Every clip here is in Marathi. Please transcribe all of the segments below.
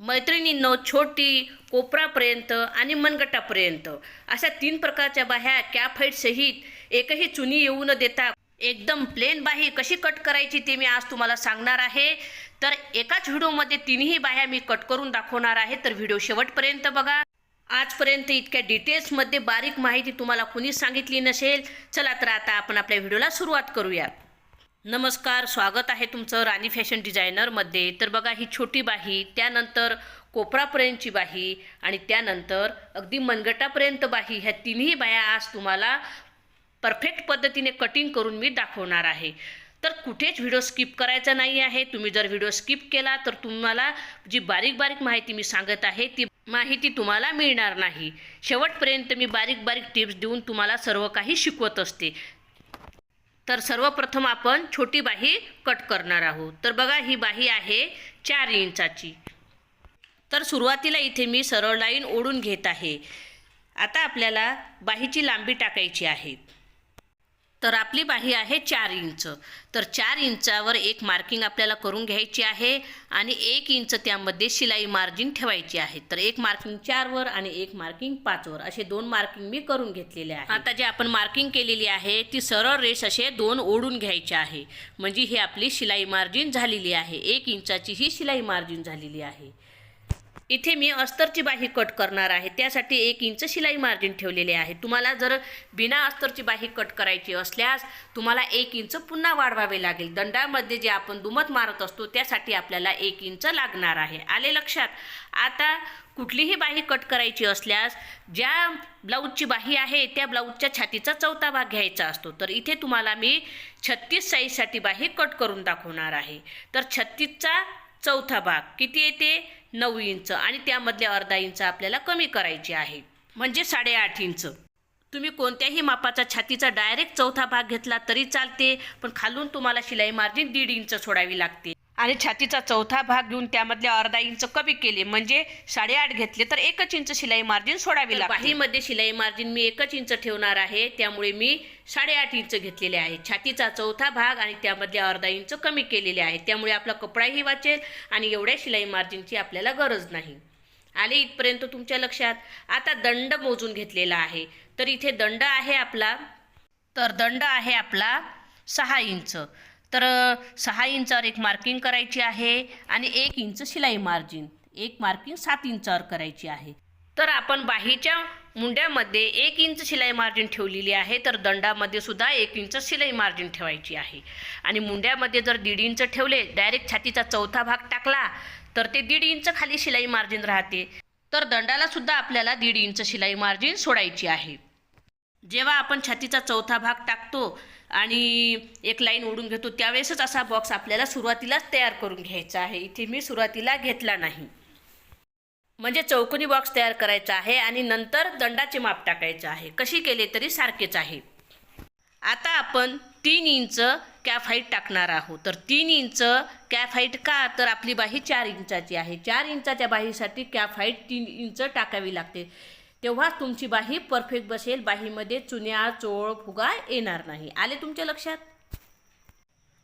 मैत्रिणींनो छोटी कोपरापर्यंत आणि मनगटापर्यंत अशा तीन प्रकारच्या बाह्या कॅफाईट सहित एकही चुनी येऊ न देता एकदम प्लेन बाही कशी कट करायची ते मी आज तुम्हाला सांगणार आहे. तर एकाच व्हिडिओमध्ये तिन्ही बाह्या मी कट करून दाखवणार आहे. तर व्हिडिओ शेवटपर्यंत बघा. आजपर्यंत इतक्या डिटेल्समध्ये बारीक माहिती तुम्हाला कुणीच सांगितली नसेल चला तर आता आपण आपल्या व्हिडिओला सुरुवात करूया. नमस्कार स्वागत आहे तुमचं राणी फॅशन डिझायनरमध्ये तर बघा ही छोटी बाही त्यानंतर कोपरापर्यंतची बाही आणि त्यानंतर अगदी मनगटापर्यंत बाही ह्या तिन्ही बाया आज तुम्हाला परफेक्ट पद्धतीने कटिंग करून मी दाखवणार आहे. तर कुठेच व्हिडिओ स्किप करायचा नाही आहे. तुम्ही जर व्हिडिओ स्किप केला तर तुम्हाला जी बारीक बारीक माहिती मी सांगत आहे ती माहिती तुम्हाला मिळणार नाही. शेवटपर्यंत मी बारीक बारीक टिप्स देऊन तुम्हाला सर्व काही शिकवत असते. तर सर्वप्रथम आपण छोटी बाही कट करणार आहोत. तर बघा ही बाही आहे चार इंचाची. तर सुरुवातीला इथे मी सरळ लाईन ओढून घेत आहे. आता आपल्याला बाहीची लांबी टाकायची आहे. तर आपली बाही आहे चार इंच. तर चार इंचावर एक मार्किंग आपल्याला करून घ्यायची आहे आणि एक इंच त्यामध्ये शिलाई मार्जिन ठेवायची आहे. तर एक मार्किंग चारवर आणि एक मार्किंग पाचवर. असे दोन मार्किंग मी करून घेतलेले आहे. आता जे आपण मार्किंग केलेली आहे ती सरळ रेष असे दोन ओढून घ्यायचे आहे. म्हणजे ही आपली शिलाई मार्जिन झालेली आहे. एक इंचाची ही शिलाई मार्जिन झालेली आहे. इथे मी अस्तरची बाही कट करणार आहे. त्यासाठी एक इंच शिलाई मार्जिन ठेवलेले आहे. तुम्हाला जर बिना अस्तरची बाही कट करायची असल्यास तुम्हाला एक इंच पुन्हा वाढवावे लागेल. दंडामध्ये जे आपण दुमत मारत असतो त्यासाठी आपल्याला एक इंच लागणार आहे. आले लक्षात? आता कुठलीही बाही कट करायची असल्यास ज्या ब्लाऊजची बाही आहे त्या ब्लाऊजच्या छातीचा चौथा भाग घ्यायचा असतो. तर इथे तुम्हाला मी छत्तीस साईजसाठी बाही कट करून दाखवणार आहे. तर छत्तीसचा चौथा भाग किती येते? नऊ इंच. आणि त्यामधले अर्धा इंच आपल्याला कमी करायची आहे. म्हणजे साडेआठ इंच. तुम्ही कोणत्याही मापाचा छातीचा डायरेक्ट चौथा भाग घेतला तरी चालते पण खालून तुम्हाला शिलाई मार्जिन दीड इंच सोडावी लागते. आणि छातीचा चौथा भाग घेऊन त्यामधले अर्धा इंच कमी केले. म्हणजे साडेआठ घेतले तर एकच इंच शिलाई मार्जिन सोडावी लागते. बाहीमध्ये शिलाई मार्जिन मी एकच इंच ठेवणार आहे. त्यामुळे मी साडेआठ इंच घेतलेले आहे. छातीचा चौथा भाग आणि त्यामधले अर्धा इंच कमी केलेले आहे. त्यामुळे आपला कपडाही वाचेल आणि एवढ्या शिलाई मार्जिनची आपल्याला गरज नाही. आले इथपर्यंत तुमच्या लक्षात? आता दंड मोजून घेतलेला आहे. तर इथे दंड आहे आपला तर दंड आहे आपला सहा इंच. तर सहा इंचावर एक मार्किंग करायची आहे आणि एक इंच शिलाई मार्जिन एक मार्किंग सात इंचावर करायची आहे. तर आपण बाहीच्या मुंड्यामध्ये एक इंच शिलाई मार्जिन ठेवलेली आहे. तर दंडामध्ये सुद्धा एक इंच शिलाई मार्जिन ठेवायची आहे. आणि मुंड्यामध्ये जर दीड इंच ठेवले डायरेक्ट छातीचा चौथा भाग टाकला तर ते दीड इंच खाली शिलाई मार्जिन राहते. तर दंडाला सुद्धा आपल्याला दीड इंच शिलाई मार्जिन सोडायची आहे. जेव्हा आपण छातीचा चौथा भाग टाकतो आणि एक लाईन ओढून घेतो. त्यावेळेसच असा बॉक्स आपल्याला सुरुवातीलाच तयार करून घ्यायचा आहे. इथे मी सुरुवातीला घेतला नाही. म्हणजे चौकोनी बॉक्स तयार करायचा आहे आणि नंतर दंडाचे माप टाकायचं आहे. कशी केले तरी सारखेच आहे. आता आपण तीन इंच कॅफ हाईट टाकणार आहोत. तर तीन इंच कॅफ हाईट का? तर आपली बाही चार इंचाची आहे. चार इंचाच्या बाहीसाठी कॅफ हाईट तीन इंच टाकावी लागते. तेव्हाच तुमची बाही परफेक्ट बसेल. बाहीमध्ये चुन्या चोळ फुगा येणार नाही. आले तुमच्या लक्षात?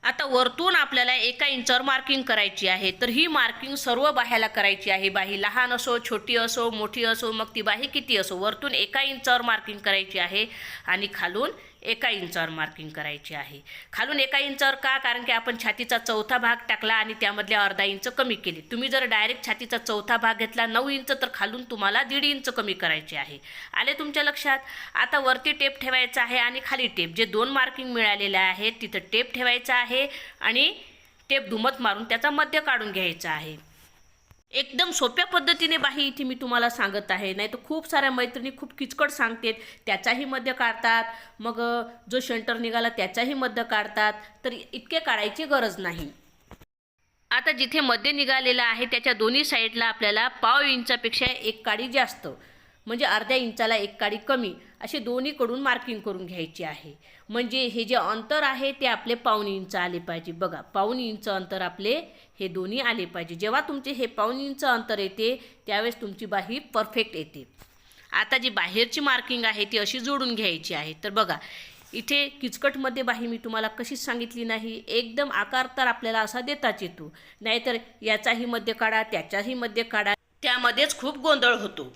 आता वरतून आपल्याला एका इंचावर मार्किंग करायची आहे. तर ही मार्किंग सर्व बाह्याला करायची आहे. बाही लहान असो छोटी असो मोठी असो मग ती बाही किती असो. वरतून एका इंचावर मार्किंग करायची आहे. आणि खालून एका इंचावर मार्किंग करायची आहे. खालून एका इंचावर का? कारण की आपण छातीचा चौथा भाग टाकला आणि त्यामधले अर्धा इंच कमी केले. तुम्ही जर डायरेक्ट छातीचा चौथा भाग घेतला नऊ इंच तर खालून तुम्हाला दीड इंच कमी करायचे आहे. आले तुमच्या लक्षात? आता वरती टेप ठेवायचा आहे आणि खाली टेप जे दोन मार्किंग मिळालेले आहेत तिथं टेप ठेवायचा आहे आणि टेप धुमत मारून त्याचा मध्य काढून घ्यायचा आहे. एकदम सोप्या पद्धतीने बाही इथे मी तुम्हाला सांगत आहे. नाही तर खूप साऱ्या मैत्रिणी खूप किचकट सांगतात त्याचाही मध्य काढतात. मग जो शेंटर निघाला त्याचाही मध्य काढतात. तर इतके काढायची गरज नाही. आता जिथे मध्य निघालेलं आहे त्याच्या दोन्ही साईडला आपल्याला पाव इंचापेक्षा एक काडी जास्त. म्हणजे अर्ध्या इंचाला एक काडी कमी. असे दोन्हीकडून मार्किंग करून घ्यायची आहे. म्हणजे हे जे अंतर आहे ते आपले पाऊण इंच आले पाहिजे. बघा पाऊण इंच अंतर आपले हे दोन्ही आले पाहिजे. जेव्हा तुमचे हे पाऊण इंच अंतर येते त्यावेळेस तुमची बाही परफेक्ट येते. आता जी बाहेरची मार्किंग आहे ती अशी जोडून घ्यायची आहे. तर बघा इथे किचकटमध्ये बाही मी तुम्हाला कशीच सांगितली नाही. एकदम आकार तर आपल्याला असा देताच येतो. नाहीतर याचाही मध्य काढा त्याचाही मध्य काढा. त्यामध्येच खूप गोंधळ होतो.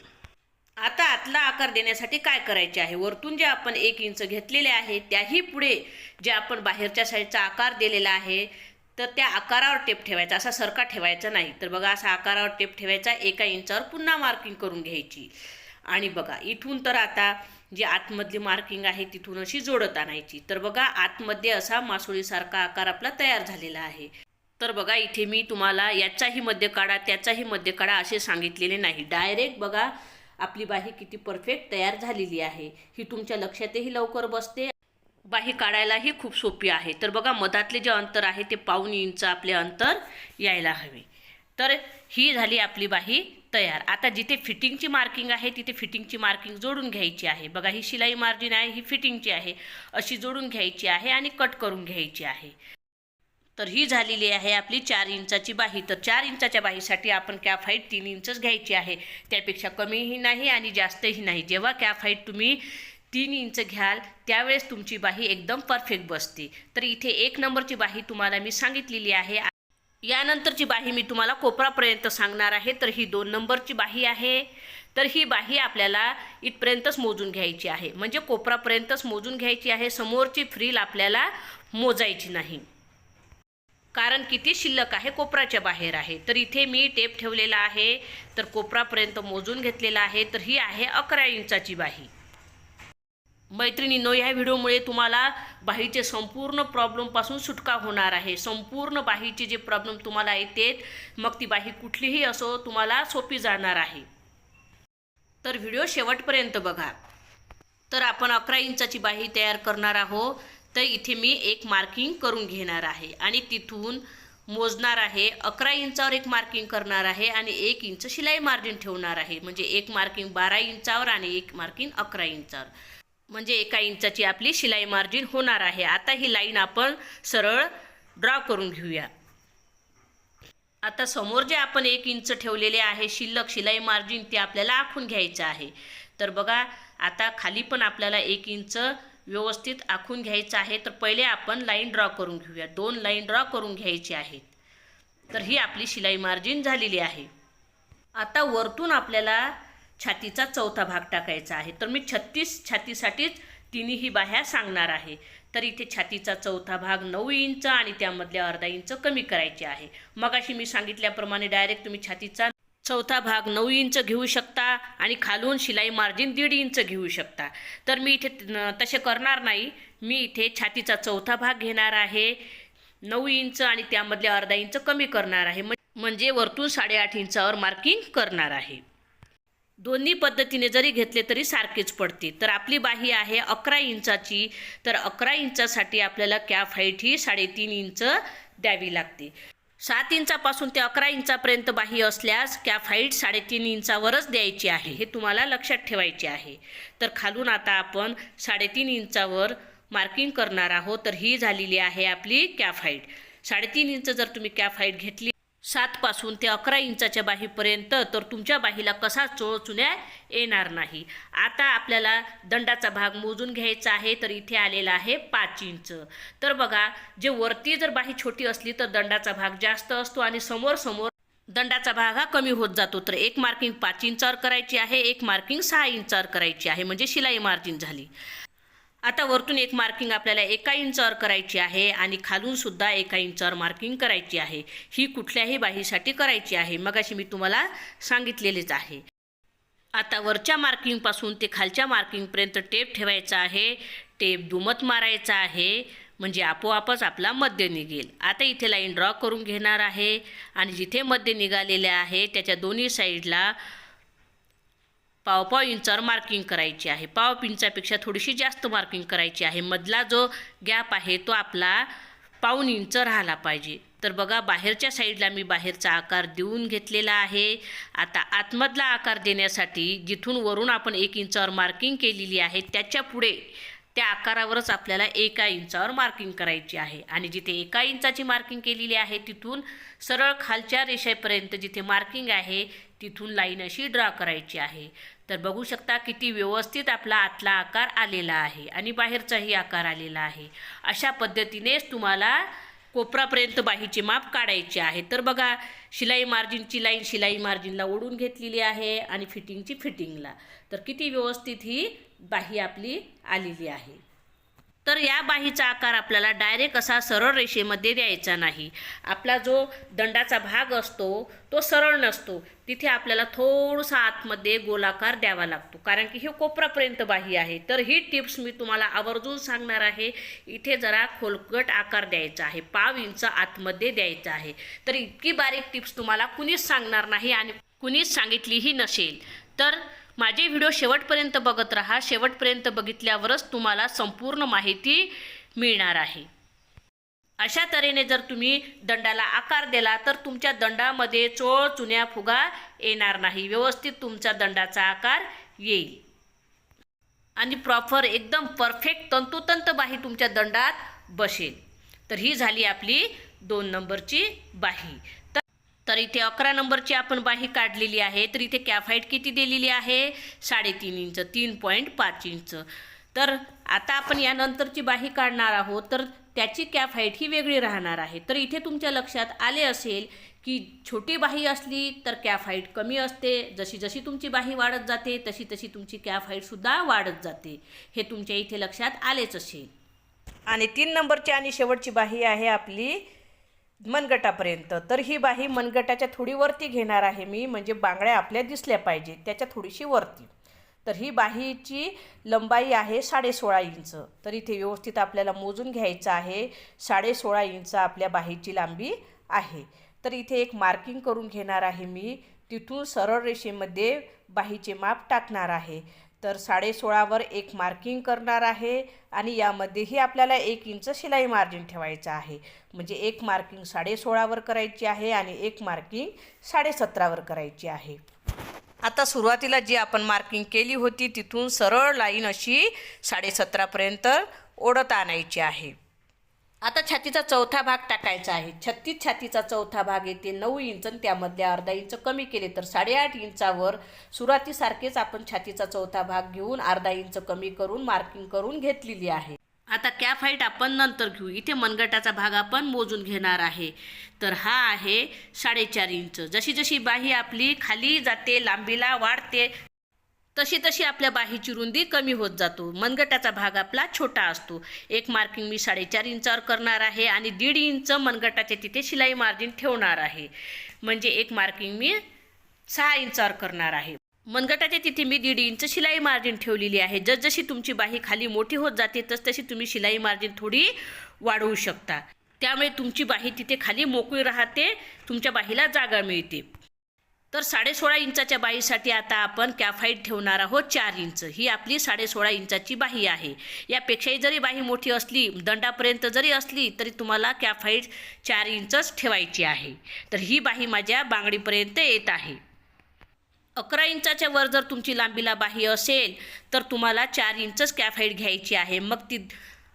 आता आतला आकार देण्यासाठी काय करायचे आहे? वरतून जे आपण एक इंच घेतलेले आहे त्याही पुढे जे आपण बाहेरच्या साईडचा आकार दिलेला आहे तर त्या आकारावर टेप ठेवायचा. असा सरका ठेवायचा नाही. तर बघा असा आकारावर टेप ठेवायचा. एका इंचावर पुन्हा मार्किंग करून घ्यायची. आणि बघा इथून तर आता जी आतमधली मार्किंग आहे तिथून अशी जोडत आणायची. तर बघा आतमध्ये असा मासोळीसारखा आकार आपला तयार झालेला आहे. तर बघा इथे मी तुम्हाला याचाही मध्य काढा त्याचाही मध्य काढा असे सांगितलेले नाही. डायरेक्ट बघा आपली बाही किती परफेक्ट तयार झालेली आहे ही तुमच्या लक्षातही लवकर बसते. बाही काढायलाही खूप सोपी आहे. तर बघा मधातले जे अंतर आहे ते पाऊन इंच आपले अंतर यायला हवे. तर ही झाली आपली बाही तयार. आता जिथे फिटिंगची मार्किंग आहे तिथे फिटिंगची मार्किंग जोडून घ्यायची आहे. बघा ही शिलाई मार्जिन आहे ही फिटिंगची आहे. अशी जोडून घ्यायची आहे आणि कट करून घ्यायची आहे. तर ही झालेली आहे आपली चार इंचाची बाही. तर चार इंचाच्या बाहीसाठी आपण कॅप हाईट तीन इंचच घ्यायची आहे. त्यापेक्षा कमीही नाही आणि जास्तही नाही. जेव्हा कॅप हाईट तुम्ही तीन इंच घ्याल त्यावेळेस तुमची बाही एकदम परफेक्ट बसते. तर इथे एक नंबरची बाही तुम्हाला मी सांगितलेली आहे. यानंतरची बाही मी तुम्हाला कोपरापर्यंत सांगणार आहे. तर ही दोन नंबरची बाही आहे. तर ही बाही आपल्याला इथपर्यंतच मोजून घ्यायची आहे. म्हणजे कोपरापर्यंतच मोजून घ्यायची आहे. समोरची फ्रील आपल्याला मोजायची नाही. कारण किती शिल्लक आहे कोपराच्या बाहेर आहे. तर इथे मी टेप ठेवलेला आहे तर कोपरापर्यंत मोजून घेतलेला आहे तर ही आहे अकरा इंचाची बाही. मैत्रिणींनो ह्या व्हिडिओमुळे तुम्हाला बाहीचे संपूर्ण प्रॉब्लेमपासून सुटका होणार आहे. संपूर्ण बाहीचे जे प्रॉब्लेम तुम्हाला येतेत मग ती बाही कुठलीही असो तुम्हाला सोपी जाणार आहे. तर व्हिडिओ शेवटपर्यंत बघा. तर आपण अकरा इंचाची बाही तयार करणार आहोत. तर इथे मी एक मार्किंग करून घेणार आहे. आणि तिथून मोजणार आहे अकरा इंचावर एक मार्किंग करणार आहे आणि एक इंच शिलाई मार्जिन ठेवणार आहे. म्हणजे एक मार्किंग बारा इंचावर आणि एक मार्किंग अकरा इंचावर. म्हणजे एका इंचाची आपली शिलाई मार्जिन होणार आहे. आता ही लाईन आपण सरळ ड्रॉ करून घेऊया. आता समोर जे आपण एक इंच ठेवलेले आहे शिल्लक शिलाई मार्जिन ते आपल्याला आखून घ्यायचं आहे. तर बघा आता खाली पण आपल्याला एक इंच व्यवस्थित आखून घ्यायचं आहे तर पहिले आपण लाईन ड्रॉ करून घेऊया. दोन लाईन ड्रॉ करून घ्यायची आहेत. तर ही आपली शिलाई मार्जिन झालेली आहे. आता वरतून आपल्याला छातीचा चौथा भाग टाकायचा आहे. तर मी छत्तीस छातीसाठीच तिन्ही बाह्या सांगणार आहे. तर इथे छातीचा चौथा भाग नऊ इंच आणि त्यामधल्या अर्धा इंच कमी करायचे आहे. मग अशी मी सांगितल्याप्रमाणे डायरेक्ट तुम्ही छातीचा चौथा भाग नऊ इंच घेऊ शकता आणि खालून शिलाई मार्जिन दीड इंच घेऊ शकता. तर मी इथे तसे करणार नाही. मी इथे छातीचा चौथा भाग घेणार आहे. नऊ इंच आणि त्यामधले अर्धा इंच कमी करणार आहे. म्हणजे वरतून साडेआठ इंचावर मार्किंग करणार आहे. दोन्ही पद्धतीने जरी घेतले तरी सारखेच पडते तर आपली बाही आहे अकरा इंचाची. तर अकरा इंचासाठी आपल्याला कॅफ हाईट ही साडेतीन इंच द्यावी लागते. सात इंचापासून ते अकरा इंचापर्यंत बाही असल्यास कॅफ हाईट साडेतीन इंचावरच द्यायची आहे हे तुम्हाला लक्षात ठेवायचे आहे. तर खालून आता आपण साडेतीन इंचावर मार्किंग करणार आहोत. तर ही झालेली आहे आपली कॅफ हाईट. साडेतीन इंच जर तुम्ही कॅफ हाईट घेतली सातपासून ते अकरा इंचाच्या बाहीपर्यंत तर तुमच्या बाहीला कसा चोळचुन्या येणार नाही. आता आपल्याला दंडाचा भाग मोजून घ्यायचा आहे तर इथे आलेला आहे पाच इंच. तर बघा जे वरती जर बाही छोटी असली तर दंडाचा भाग जास्त असतो आणि समोर समोर दंडाचा भाग हा कमी होत जातो. तर एक मार्किंग पाच इंचावर करायची आहे एक मार्किंग सहा इंचावर करायची आहे. म्हणजे शिलाई मार्जिन झाली. आता वरतून एक मार्किंग आपल्याला एका इंचावर करायची आहे आणि खालून सुद्धा एका इंचावर मार्किंग करायची आहे. ही कुठल्याही बाहीसाठी करायची आहे. मगाशी मी तुम्हाला सांगितलेलेच आहे. आता वरच्या मार्किंगपासून ते खालच्या मार्किंगपर्यंत टेप ठेवायचा आहे. टेप दुमत मारायचा आहे. म्हणजे आपोआपच आपला मध्य निघेल. आता इथे लाईन ड्रॉ करून घेणार आहे. आणि जिथे मध्य निघालेले आहे त्याच्या दोन्ही साईडला पाव पाव इंचावर मार्किंग करायची आहे. पाव इंचापेक्षा थोडीशी जास्त मार्किंग करायची आहे. मधला जो गॅप आहे तो आपला पाऊन इंच राहिला पाहिजे. तर बघा बाहेरच्या साईडला मी बाहेरचा आकार देऊन घेतलेला आहे. आता आतमधला आकार देण्यासाठी जिथून वरून आपण एक इंचावर मार्किंग केलेली आहे त्याच्या पुढे त्या आकारावरच आपल्याला एका इंचावर मार्किंग करायची आहे. आणि जिथे एका इंचाची मार्किंग केलेली आहे तिथून सरळ खालच्या रेषेपर्यंत जिथे मार्किंग आहे तिथून लाईन अशी ड्रॉ करायची आहे. तर बघू शकता किती व्यवस्थित आपला आतला आकार आलेला आहे आणि बाहेरचाही आकार आलेला आहे. अशा पद्धतीनेच तुम्हाला कोपरापर्यंत बाहीचे माप काढायचे आहे. तर बघा शिलाई मार्जिनची लाईन शिलाई मार्जिनला ओढून घेतलेली आहे आणि फिटिंगची फिटिंगला तर किती व्यवस्थित ही बाही आपली आलेली आहे. तर या बाहीचा आकार आपल्याला डायरेक्ट असा सरळ रेषेमध्ये द्यायचा नाही. आपला जो दंडाचा भाग असतो तो सरळ नसतो. तिथे आपल्याला थोडासा आतमध्ये गोलाकार द्यावा लागतो. कारण की हे कोपरापर्यंत बाही आहे. तर ही टिप्स मी तुम्हाला आवर्जून सांगणार आहे. इथे जरा खोलकट आकार द्यायचा आहे. पाव इंच आतमध्ये द्यायचा आहे. तर इतकी बारीक टिप्स तुम्हाला कुणीच सांगणार नाही आणि कुणीच सांगितलीही नसेल. तर माझे व्हिडिओ शेवटपर्यंत बघत राहा. शेवटपर्यंत बघितल्यावरच तुम्हाला संपूर्ण माहिती मिळणार आहे. अशा तऱ्हेने जर तुम्ही दंडाला आकार दिला तर तुमच्या दंडामध्ये चोळ चुन्या फुगा येणार नाही. व्यवस्थित तुमचा दंडाचा आकार येईल. आणि प्रॉपर एकदम परफेक्ट तंतोतंत बाही तुमच्या दंडात बसेल. तर ही झाली आपली दोन नंबरची बाही. तर इथे अकरा नंबरची आपण बाही काढलेली आहे तर इथे कॅफाईट किती दिलेली आहे? साडेतीन इंच तीन पॉईंट पाच इंच. तर आता आपण यानंतरची बाही काढणार आहोत तर त्याची कॅफ हाईट ही वेगळी राहणार आहे. तर इथे तुमच्या लक्षात आले असेल की छोटी बाही असली तर कॅफ हाईट कमी असते. जशी जशी तुमची बाही वाढत जाते तशी तशी तुमची कॅफ हाईटसुद्धा वाढत जाते. हे तुमच्या इथे लक्षात आलेच असेल. आणि तीन नंबरची आणि शेवटची बाही आहे आपली मनगटापर्यंत. तर ही बाही मनगटाच्या थोडी वरती घेणार आहे मी म्हणजे बांगड्या आपल्या दिसल्या पाहिजे त्याच्या थोडीशी वरती. तर ही बाहीची लंबाई आहे साडेसोळा इंच. तर इथे व्यवस्थित आपल्याला मोजून घ्यायचं आहे साडेसोळा इंच आपल्या बाहीची लांबी आहे. तर इथे एक मार्किंग करून घेणार आहे मी तिथून सरळ रेषेमध्ये बाहीचे माप टाकणार आहे. तर साडेसोळावर एक मार्किंग करणार आहे आणि यामध्येही आपल्याला एक इंच शिलाई मार्जिन ठेवायचं आहे. म्हणजे एक मार्किंग साडेसोळावर करायची आहे आणि एक मार्किंग साडेसतरावर करायची आहे. आता सुरुवातीला जी आपण मार्किंग केली होती तिथून सरळ लाईन अशी साडेसतरापर्यंत ओढत आणायची आहे. आता छातीचा चौथा भाग टाकायचा आहे. छत्तीस छातीचा चौथा भाग येते. नऊ इंच आणि त्यामध्ये अर्धा इंच कमी केले तर साडेआठ इंचावर सुरुवातीसारखेच आपण छातीचा चौथा भाग घेऊन अर्धा इंच कमी करून मार्किंग करून घेतलेली आहे. आता कॅप हाईट आपण नंतर घेऊ. इथे मनगटाचा भाग आपण मोजून घेणार आहे. तर हा आहे साडेचार इंच. जशी जशी बाही आपली खाली जाते लांबीला वाढते तशी तशी आपल्या बाहीची रुंदी कमी होत जातो. मनगटाचा भाग आपला छोटा असतो. एक मार्किंग मी साडेचार इंचावर करणार आहे आणि दीड इंच मनगटाच्या तिथे शिलाई मार्जिन ठेवणार आहे. म्हणजे एक मार्किंग मी सहा इंचावर करणार आहे. मनगटाच्या तिथे मी दीड इंच शिलाई मार्जिन ठेवलेली आहे. जसजशी तुमची बाही खाली मोठी होत जाते तसतशी तुम्ही शिलाई मार्जिन थोडी वाढवू शकता. त्यामुळे तुमची बाही तिथे खाली मोकळी राहते तुमच्या बाहीला जागा मिळते. तर साडेसोळा इंचाच्या बाहीसाठी आता आपण कॅफाईट ठेवणार आहोत चार इंच. ही आपली साडेसोळा इंचाची बाही आहे. यापेक्षाही जरी बाही मोठी असली दंडापर्यंत जरी असली तरी तुम्हाला कॅफाईट चार इंचच ठेवायची आहे. तर ही बाही माझ्या बांगडीपर्यंत येत आहे. अकरा इंचाच्या वर जर तुमची लांबीला बाही असेल तर तुम्हाला चार इंचच कॅफाईट घ्यायची आहे. मग ती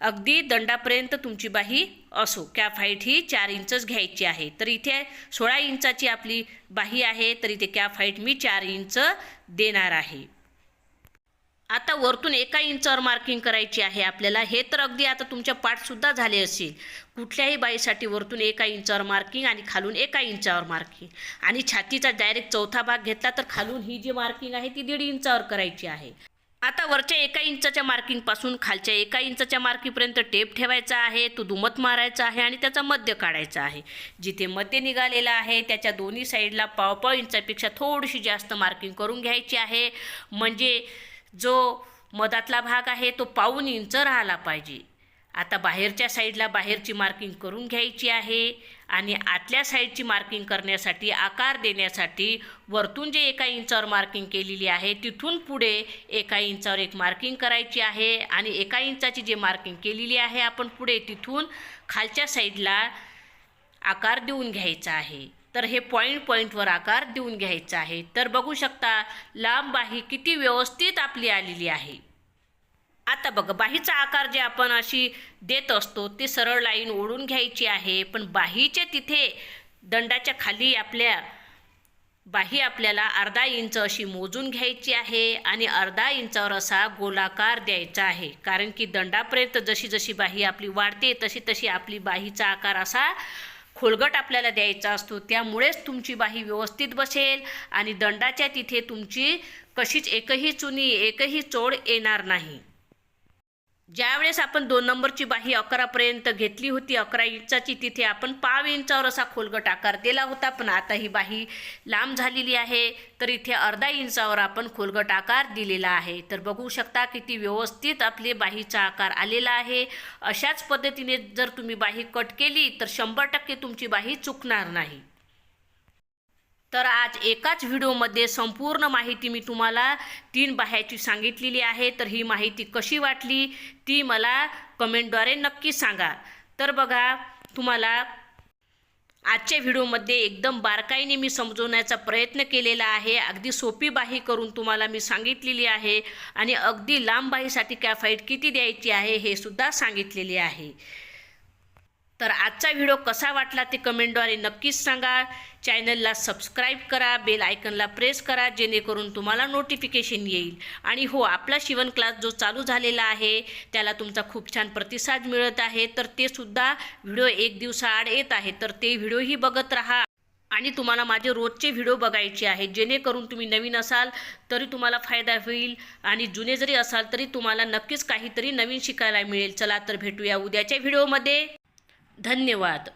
अगदी दंडापर्यंत तुमची बाही असो. कॅप हाईट ही चार इंचच घ्यायची आहे. तर इथे सोळा इंचाची आपली बाही आहे तर इथे कॅप हाईट मी चार इंच देणार आहे. आता वरतून एका इंचावर मार्किंग करायची आहे आपल्याला. हे तर अगदी आता तुमच्या पाठसुद्धा झाले असेल. कुठल्याही बाईसाठी वरतून एका इंचावर मार्किंग आणि खालून एका इंचावर मार्किंग आणि छातीचा डायरेक्ट चौथा भाग घेतला तर खालून ही जी मार्किंग आहे ती दीड इंचावर करायची आहे. आता वरच्या एका इंचाच्या मार्किंगपासून खालच्या एका इंचाच्या मार्किंगपर्यंत टेप ठेवायचा आहे तो दुमत मारायचा आहे आणि त्याचा मध्य काढायचा आहे. जिथे मध्य निघालेला आहे त्याच्या दोन्ही साईडला पाव इंचापेक्षा थोडीशी जास्त मार्किंग करून घ्यायची आहे. म्हणजे जो मधातला भाग आहे तो पाऊन इंच राहिला पाहिजे. आता बाहेरच्या साईडला बाहेरची मार्किंग करून घ्यायची आहे आणि आतल्या साईडची मार्किंग करण्यासाठी आकार देण्यासाठी वरतून जे एका इंचावर मार्किंग केलेली आहे तिथून पुढे एका इंचावर एक मार्किंग करायची आहे आणि एका इंचाची जे मार्किंग केलेली आहे आपण पुढे तिथून खालच्या साईडला आकार देऊन घ्यायचा आहे. तर हे पॉईंट पॉईंटवर आकार देऊन घ्यायचा आहे. तर बघू शकता लांब बाही किती व्यवस्थित आपली आलेली आहे. आता बघा बाहीचा आकार जे आपण अशी देत असतो ते सरळ लाईन ओढून घ्यायची आहे. पण बाहीच्या तिथे दंडाच्या खाली आपल्या बाही आपल्याला अर्धा इंच अशी मोजून घ्यायची आहे आणि अर्धा इंचावर असा गोलाकार द्यायचा आहे. कारण की दंडापर्यंत जशी जशी बाही आपली वाढते तशी तशी आपली बाहीचा आकार असा खोलगट आपल्याला द्यायचा असतो. त्यामुळेच तुमची बाही व्यवस्थित बसेल आणि दंडाच्या तिथे तुमची कशीच एकही चुनी एकही चोड येणार नाही. ज्यावेळेस आपण दोन नंबरची बाही अकरापर्यंत घेतली होती अकरा इंचाची तिथे आपण पाव इंचावर असा खोलगट आकार दिला होता पण आता ही बाही लांब झालेली आहे तर इथे अर्धा इंचावर आपण खोलगट आकार दिलेला आहे. तर बघू शकता किती व्यवस्थित आपले बाहीचा आकार आलेला आहे. अशाच पद्धतीने जर तुम्ही बाही कट केली तर शंभर टक्के तुमची बाही चुकणार नाही. तर आज एकाच व्हिडिओमध्ये संपूर्ण माहिती मी तुम्हाला तीन बाह्याची सांगितलेली आहे. तर ही माहिती कशी वाटली ती मला कमेंटद्वारे नक्की सांगा. तर बघा तुम्हाला आजच्या व्हिडिओमध्ये एकदम बारकाईने मी समजवण्याचा प्रयत्न केलेला आहे. अगदी सोपी बाही करून तुम्हाला मी सांगितलेली आहे आणि अगदी लांब बाहीसाठी कॅफाईट किती द्यायची आहे हे सुद्धा सांगितलेली आहे. तर आजचा व्हिडिओ कसा वाटला ते कमेंटद्वारे नक्कीच सांगा. चॅनलला सबस्क्राईब करा बेल आयकनला प्रेस करा जेणेकरून तुम्हाला नोटिफिकेशन येईल. आणि हो आपला शिवण क्लास जो चालू झालेला आहे त्याला तुमचा खूप छान प्रतिसाद मिळत आहे. तर ते सुद्धा व्हिडिओ एक दिवसाआड येत आहे तर ते व्हिडिओही बघत राहा. आणि तुम्हाला माझे रोजचे व्हिडिओ बघायचे आहेत. जेणेकरून तुम्ही नवीन असाल तरी तुम्हाला फायदा होईल. आणि जुने जरी असाल तरी तुम्हाला नक्कीच काहीतरी नवीन शिकायला मिळेल. चला तर भेटूया उद्याच्या व्हिडिओमध्ये. धन्यवाद.